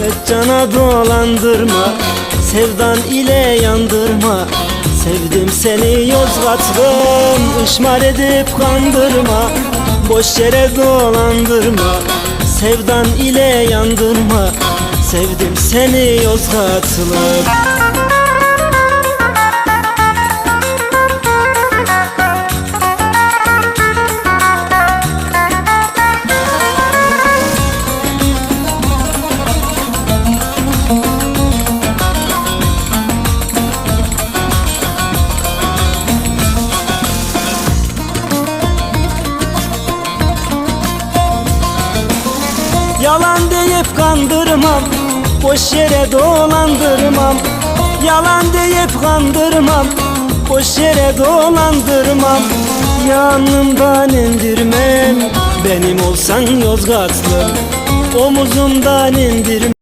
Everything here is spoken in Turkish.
Meccana dolandırma Sevdan ile yandırma. Sevdim seni Yozgatlım Işmar edip kandırma. Boş yere dolandırma Sevdan ile yandırma. Sevdim seni Yozgatlım Yalan deyip kandırmam Boş yere dolandırmam. Yalan deyip kandırmam Boş yere dolandırmam. Yanımdan indirmem Benim olsan Yozgatlı Omuzumdan indirmem